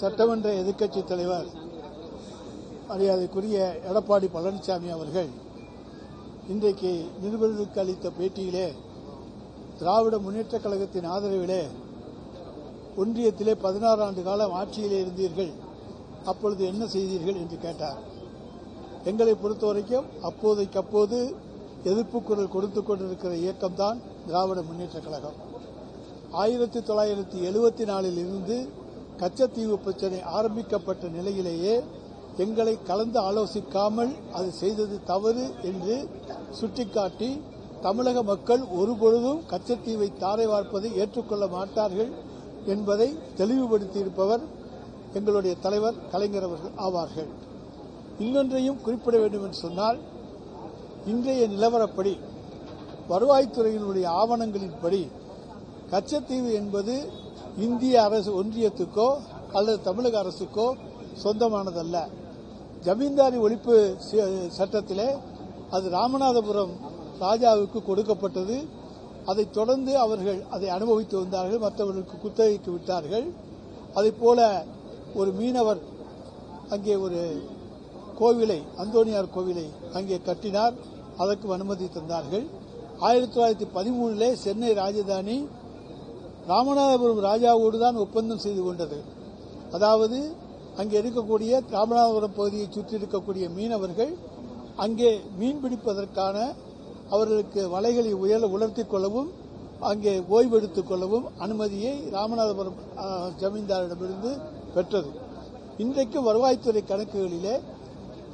சட்டமன்ற எதிர்க்கட்சி தலைவர் மரியாதைக்குரிய எடப்பாடி பழனிசாமி அவர்கள் இன்றைக்கு நிருபர்களுக்கு அளித்த பேட்டியிலே திராவிட முன்னேற்றக் கழகத்தின் ஆதரவிலே ஒன்றியத்திலே பதினாறு ஆண்டு காலம் ஆட்சியிலே இருந்தீர்கள் அப்பொழுது என்ன செய்தீர்கள் என்று கேட்டார். எங்களை பொறுத்தவரைக்கும் அப்போதைக்கு அப்போது எதிர்ப்பு குரல் கொடுத்துக் கொண்டிருக்கிற இயக்கம்தான் திராவிட முன்னேற்றக் கழகம். ஆயிரத்தி தொள்ளாயிரத்தி எழுபத்தி நாலில் இருந்து கச்சத்தீவு பிரச்சனை ஆரம்பிக்கப்பட்ட நிலையிலேயே எங்களை கலந்து ஆலோசிக்காமல் அது செய்தது தவறு என்று சுட்டிக்காட்டி தமிழக மக்கள் ஒருபொழுதும் கச்சத்தீவை தாரை வார்ப்பதை ஏற்றுக்கொள்ள மாட்டார்கள் என்பதை தெளிவுபடுத்தியிருப்பவர் எங்களுடைய தலைவர் கலைஞர் அவர்கள் ஆவார்கள். இன்னொன்றையும் குறிப்பிட வேண்டும் என்று சொன்னால் இன்றைய நிலவரப்படி வருவாய்த்துறையினுடைய ஆவணங்களின்படி கச்சத்தீவு என்பது இந்திய அரசு ஒன்றியத்துக்கோ அல்லது தமிழக அரசுக்கோ சொந்தமானதல்ல. ஜமீன்தாரி ஒழிப்பு சட்டத்திலே அது ராமநாதபுரம் ராஜாவுக்கு கொடுக்கப்பட்டது. அதைத் தொடர்ந்து அவர்கள் அதை அனுபவித்து வந்தார்கள் மற்றவர்களுக்கு குத்தகைக்கு விட்டார்கள். அதைப் போல ஒரு மீனவர் அங்கே ஒரு கோவிலை அந்தோனியார் கோவிலை அங்கே கட்டினார். அதற்கு அனுமதி தந்தார்கள். ஆயிரத்தி தொள்ளாயிரத்தி பதிமூணிலே சென்னை ராஜதானி ராமநாதபுரம் ராஜாவோடு தான் ஒப்பந்தம் செய்து கொண்டது. அதாவது அங்கே இருக்கக்கூடிய ராமநாதபுரம் பகுதியை சுற்றி இருக்கக்கூடிய மீனவர்கள் அங்கே மீன் பிடிப்பதற்கான அவர்களுக்கு வலைகளை உயர உலர்த்திக் கொள்ளவும் அங்கே ஓய்வெடுத்துக் கொள்ளவும் அனுமதியை ராமநாதபுரம் ஜமீன்தாரிடமிருந்து பெற்றது. இன்றைக்கு வருவாய்த்துறை கணக்குகளிலே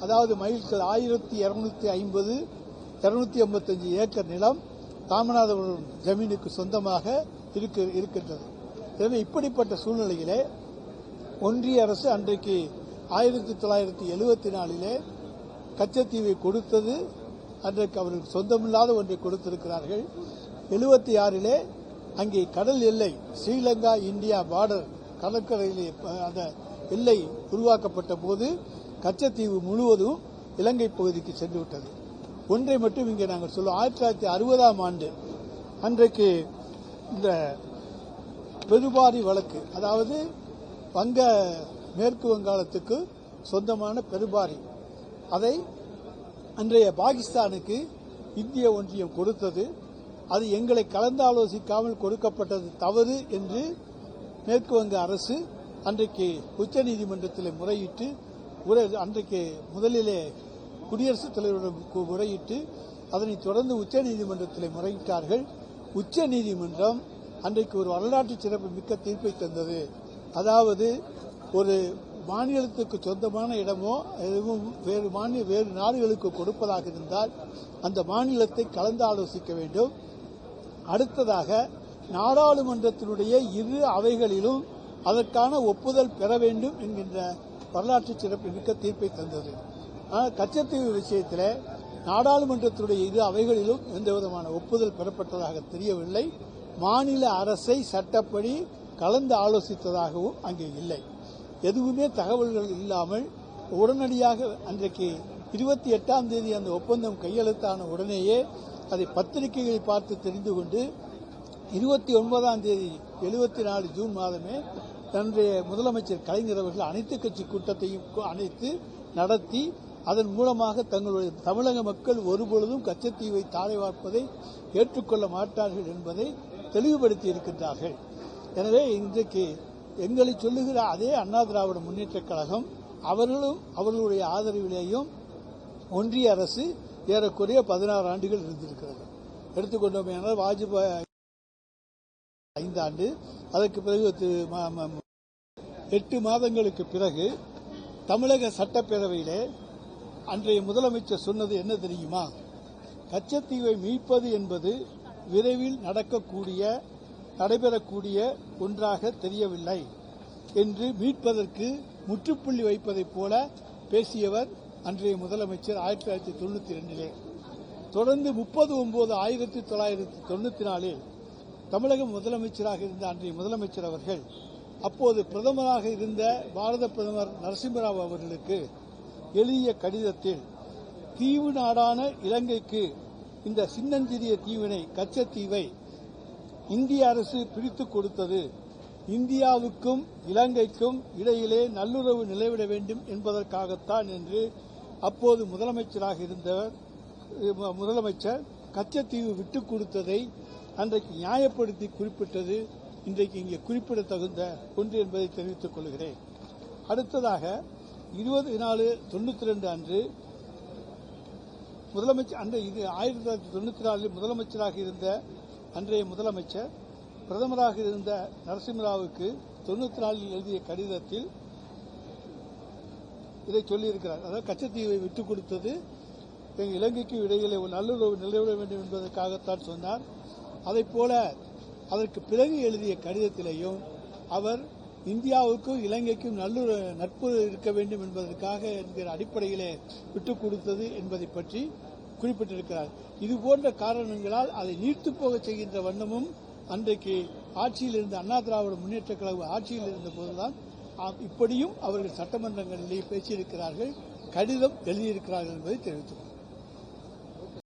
அதாவது மைல்கள் ஆயிரத்தி இருநூத்தி ஐம்பது இருநூத்தி ஐம்பத்தஞ்சு ஏக்கர் நிலம் ராமநாதபுரம் ஜமீனுக்கு சொந்தமாக இருக்கு- இருக்கின்றது எனவே இப்படிப்பட்ட சூழ்நிலையிலே ஒன்றிய அரசு அன்றைக்கு ஆயிரத்தி தொள்ளாயிரத்தி எழுபத்தி நாலிலே கச்சத்தீவை கொடுத்தது. அன்றைக்கு அவர்களுக்கு சொந்தமில்லாத ஒன்றை கொடுத்திருக்கிறார்கள். எழுபத்தி ஆறிலே அங்கே கடல் எல்லை ஸ்ரீலங்கா இந்தியா பார்டர் கடற்கரையிலே அந்த எல்லை உருவாக்கப்பட்ட போது கச்சத்தீவு முழுவதும் இலங்கை பகுதிக்கு சென்று விட்டது ஒன்றை மட்டும் இங்கே நாங்கள் சொல்லுவோம். ஆயிரத்தி தொள்ளாயிரத்தி அறுபதாம் ஆண்டு அன்றைக்கு இந்த பெருபாரி வழக்கு அதாவது வங்க மேற்கு வங்காளத்துக்கு சொந்தமான பெருபாரி அதை அன்றைய பாகிஸ்தானுக்கு இந்திய ஒன்றியம் கொடுத்தது. அது எங்களை கலந்தாலோசிக்காமல் கொடுக்கப்பட்டது தவறு என்று மேற்கு வங்க அரசு அன்றைக்கு உச்சநீதிமன்றத்தில் முறையிட்டு அன்றைக்கு முதலிலே குடியரசுத் தலைவரிடம் முறையிட்டு அதனைத் தொடர்ந்து உச்சநீதிமன்றத்தில் முறையிட்டார்கள். உச்சநீதிமன்றம் அன்றைக்கு ஒரு வரலாற்று சிறப்பு மிக்க தீர்ப்பை தந்தது. அதாவது ஒரு மாநிலத்துக்கு சொந்தமான இடமோ எதுவும் வேறு மாநில வேறு நாடுகளுக்கு கொடுப்பதாக இருந்தால் அந்த மாநிலத்தை கலந்து ஆலோசிக்க வேண்டும். அடுத்ததாக நாடாளுமன்றத்தினுடைய இரு அவைகளிலும் அதற்கான ஒப்புதல் பெற வேண்டும் என்கின்ற வரலாற்று சிறப்பு மிக்க தீர்ப்பை தந்தது. ஆனால் கச்சத்தீவு விஷயத்தில் நாடாளுமன்றத்தினுடைய இரு அவைகளிலும் எந்த விதமான ஒப்புதல் பெறப்பட்டதாக தெரியவில்லை. மாநில அரசை சட்டப்படி கலந்து ஆலோசித்ததாகவும் அங்கே இல்லை. எதுவுமே தகவல்கள் இல்லாமல் உடனடியாக அன்றைக்கு இருபத்தி எட்டாம் தேதி அந்த ஒப்பந்தம் கையெழுத்தான உடனேயே அதை பத்திரிகைகளை பார்த்து தெரிந்து கொண்டு இருபத்தி ஒன்பதாம் தேதி எழுபத்தி நாலு ஜூன் மாதமே தன்னுடைய முதலமைச்சர் கலைஞர் அவர்கள் அனைத்து கட்சி கூட்டத்தையும் கு- அழைத்து நடத்தி அதன் மூலமாக தங்களுடைய தமிழக மக்கள் ஒருபொழுதும் கச்சத்தீவை தாரை வார்ப்பதை ஏற்றுக்கொள்ள மாட்டார்கள் என்பதை தெளிவுபடுத்தி இருக்கின்றார்கள். எனவே இன்றைக்கு எங்களை சொல்லுகிற அதே அண்ணா திராவிட முன்னேற்றக் கழகம் அவர்களும் அவர்களுடைய ஆதரவிலேயும் ஒன்றிய அரசு ஏறக்குறைய பதினாறு ஆண்டுகள் இருந்திருக்கிறது. எடுத்துக்கொண்டோம் என்றால் வாஜ்பாய் ஐந்தாண்டு அதற்கு பிறகு எட்டு மாதங்களுக்கு பிறகு தமிழக சட்டப்பேரவையிலே அன்றைய முதலமைச்சர் சொன்னது என்ன தெரியுமா? கச்சத்தீவை மீட்பது என்பது விரைவில் நடக்கக்கூடிய நடைபெறக்கூடிய ஒன்றாக தெரியவில்லை என்று மீட்பதற்கு முற்றுப்புள்ளி வைப்பதைப் போல பேசியவர் அன்றைய முதலமைச்சர் ஆயிரத்தி தொள்ளாயிரத்தி தொண்ணூத்தி ரெண்டிலே. தொடர்ந்து முப்பது ஒன்பது ஆயிரத்தி தொள்ளாயிரத்தி தொண்ணூத்தி நாலில் தமிழக முதலமைச்சராக இருந்த அன்றைய முதலமைச்சர் அவர்கள் அப்போது பிரதமராக இருந்த பாரத பிரதமர் நரசிம்மராவ் அவர்களுக்கு எழுதிய கடிதத்தில் தீவு நாடான இலங்கைக்கு இந்த சின்னஞ்சிறிய தீவினை கச்சத்தீவை இந்திய அரசு பிரித்துக் கொடுத்தது. இந்தியாவுக்கும் இலங்கைக்கும் இடையிலே நல்லுறவு நிலைவிட வேண்டும் என்பதற்காகத்தான் என்று அப்போது முதலமைச்சராக இருந்தவர் முதலமைச்சர் கச்சத்தீவு விட்டுக் கொடுத்ததை அன்றைக்கு நியாயப்படுத்தி குறிப்பிட்டது. இன்றைக்கு இங்கே குறிப்பிடத்தகுந்த ஒன்று என்பதை தெரிவித்துக் கொள்கிறேன். அடுத்ததாக இருபது நாலு தொண்ணூற்றி ரெண்டு அன்று முதலமைச்சர் அந்த இது ஆயிரத்தி தொள்ளாயிரத்தி தொண்ணூற்றி நாலில் முதலமைச்சராக இருந்த அன்றைய முதலமைச்சர் பிரதமராக இருந்த நரசிம்மராவுக்கு தொண்ணூத்தி நாலில் எழுதிய கடிதத்தில் இதை சொல்லியிருக்கிறார். அதாவது கச்சத்தீவை விட்டுக் கொடுத்தது எங்கள் இலங்கைக்கு இடையிலே ஒரு நல்லுறவு நிலவிட வேண்டும் என்பதற்காகத்தான் சொன்னார். அதைப் போல அதற்கு பிறகு எழுதிய கடிதத்திலேயும் அவர் இந்தியாவுக்கும் இலங்கைக்கும் நல்லுற நட்பு இருக்க வேண்டும் என்பதற்காக என்கிற அடிப்படையிலே விட்டுக் கொடுத்தது என்பதை பற்றி குறிப்பிட்டிருக்கிறார். இது போன்ற காரணங்களால் அதை நீர்த்து போக செய்கின்ற வண்ணமும் அன்றைக்கு ஆட்சியில் இருந்த அண்ணா திராவிட முன்னேற்ற கழக ஆட்சியில் இருந்த போதுதான் இப்படியும் அவர்கள் சட்டமன்றங்களிலே பேசியிருக்கிறார்கள் கடிதம் எழுதியிருக்கிறார்கள் என்பதை தெரிவித்துள்ளார்